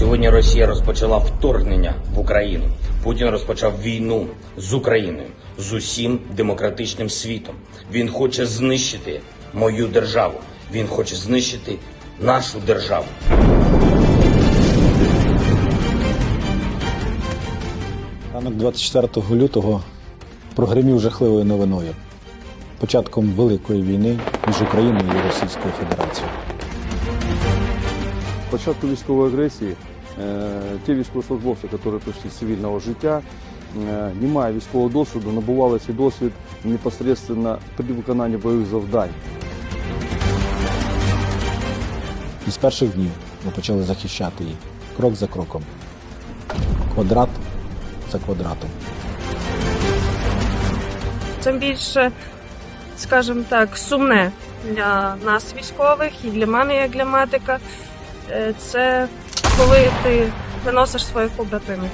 Сьогодні Росія розпочала вторгнення в Україну. Путін розпочав війну з Україною, з усім демократичним світом. Він хоче знищити мою державу. Він хоче знищити нашу державу. Ранок 24 лютого прогремів жахливою новиною. Початком великої війни між Україною і Російською Федерацією. Початку військової агресії е, ті військовослужбовці, які прийшли з цивільного життя, е, не має військового досвіду, набували цей досвід непосередньо при виконанні бойових завдань. І з перших днів ми почали захищати її крок за кроком, квадрат за квадратом. Це більше, скажімо так, сумне для нас, військових, і для мене, як для медика. Е, Це коли ти виносиш своїх побратимів.